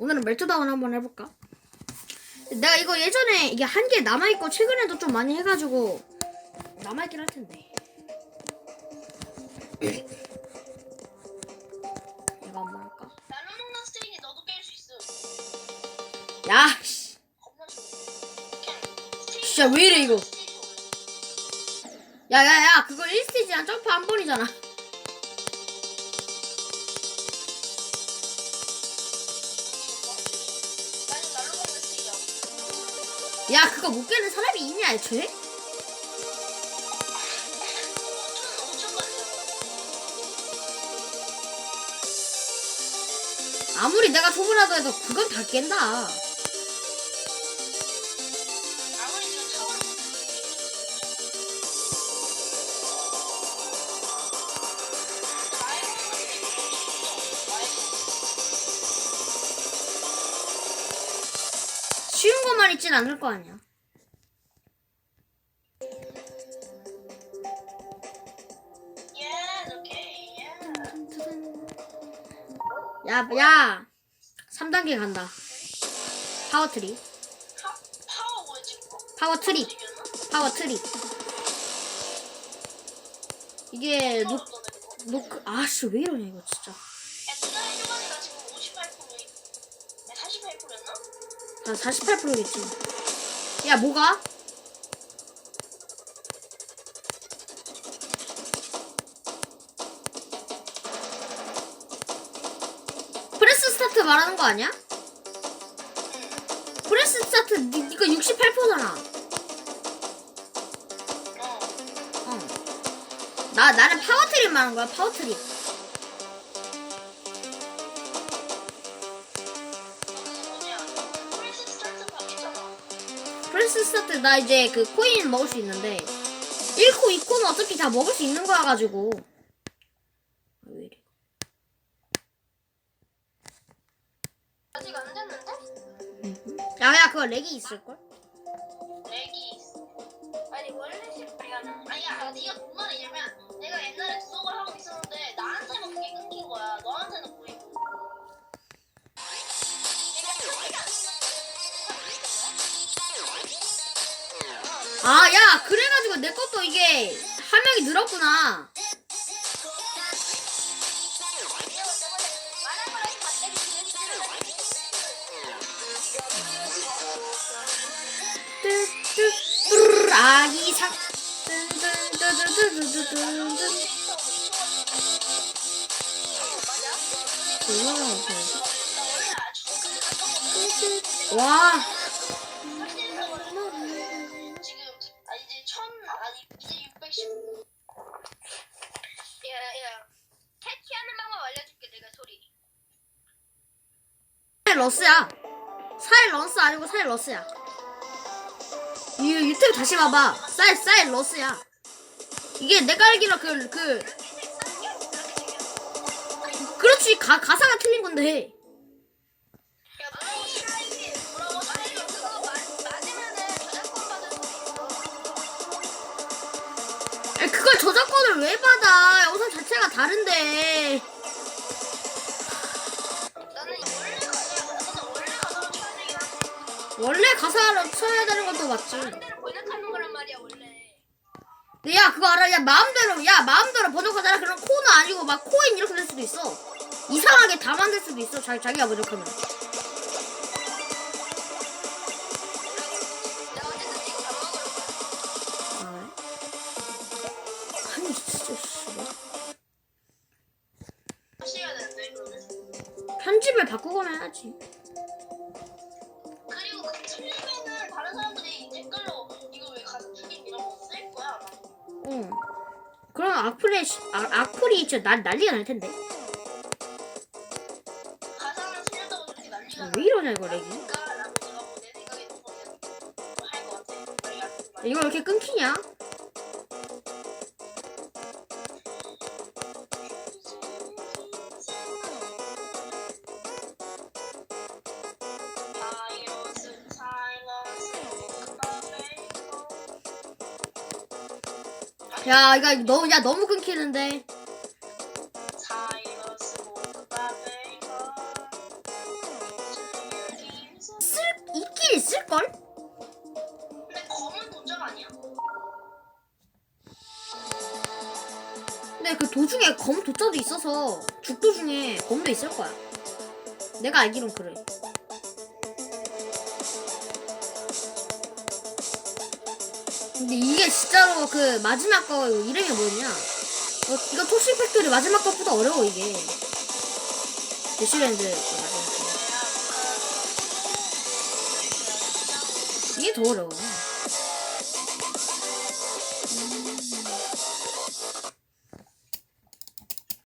오늘은 멜트다운 한번 해볼까? 내가 이거 예전에 이게 한 개 남아있고 최근에도 좀 많이 해가지고 남아있긴 할 텐데 이거 한번 할까? 나눠 먹는 스테이지 너도 깰 수 있어. 야 씨. 진짜 왜 이래 이거 스테이지 올려. 야야 야 그거 1스테이지랑 점프 한 번이잖아 야 그거 못 깨는 사람이 있냐 애초에? 5천 5천까지. 아무리 내가 초보라도 해도 그건 다 깬다 쉬운 것만 있진 않을 거 아니야. 야, 야. 3단계 간다. 파워 트리. 파, 파워 뭐였지? 그거? 파워 트리. 이겼나? 파워 트리. 이게 노? 노크, 아씨, 왜 이러냐, 이거 진짜. 한 48%겠지. 야, 뭐가? 프레스 스타트 말하는 거 아니야? 프레스 스타트, 니, 니가 68%잖아. 어. 어. 나, 나는 파워트리 말하는 거야, 파워트리. 프레스 스타트 나 이제 그 코인 먹을 수 있는데 1코 2코는 어차피 다 먹을 수 있는 거야 가지고 왜 이래 아직 안 됐는데? 야야 그거 렉이 있을걸? 렉이 있어. 아니 원래 실패가 아니 야. 네가 뭔 말이냐면 내가 옛날에 수업을 하고 있었는데 아 야 그래가지고 내 것도 이게 화면이 늘었구나. 뚜뚜 아기 상 와 사일러스야. 사일러스 아니고 사일러스야. 이 유튜브 다시 봐봐. 사일 사일러스야. 이게 내가 알기로 그 그 그렇지 가 가사가 틀린 건데. 그걸 저작권을 왜 받아? 영상 자체가 다른데. 원래 가사를 쳐야 되는 것도 맞지. 마음대로 번역하는 거란 말이야 원래. 근데 야 그거 알아? 야 마음대로 야 마음대로 번역하잖아. 그럼 코는 아니고 막 코인 이렇게 될 수도 있어. 이상하게 다 만들 수도 있어. 자기 자기가 번역하면. 어쨌든 먹으러 가. 아, 그래? 아니 진짜 씨. 다시 해야 되는데 그러면. 편집을 바꾸거나 해야지. 그럼 악플이 아, 악플이 진짜 난 난리가 날 텐데. 왜 이러냐 이거 렉이. 나니까 라고 내가 뭐내 생각에 할것 같아. 우리가 그 말. 이거 왜 이렇게 끊기냐? 야 이거 너무 야 너무 끊기는데. 있긴 있을 걸? 근데 검은 도적 아니야? 근데 그 도중에 검 도자도 있어서 죽 도 중에 검도 있을 거야. 내가 알기론 그래. 근데 이게 진짜로 그 마지막 거 이름이 뭐냐? 어, 이거 토시 팩토리 마지막 것보다 어려워 이게. 대시랜드 그 마지막 거. 이게 더 어려워.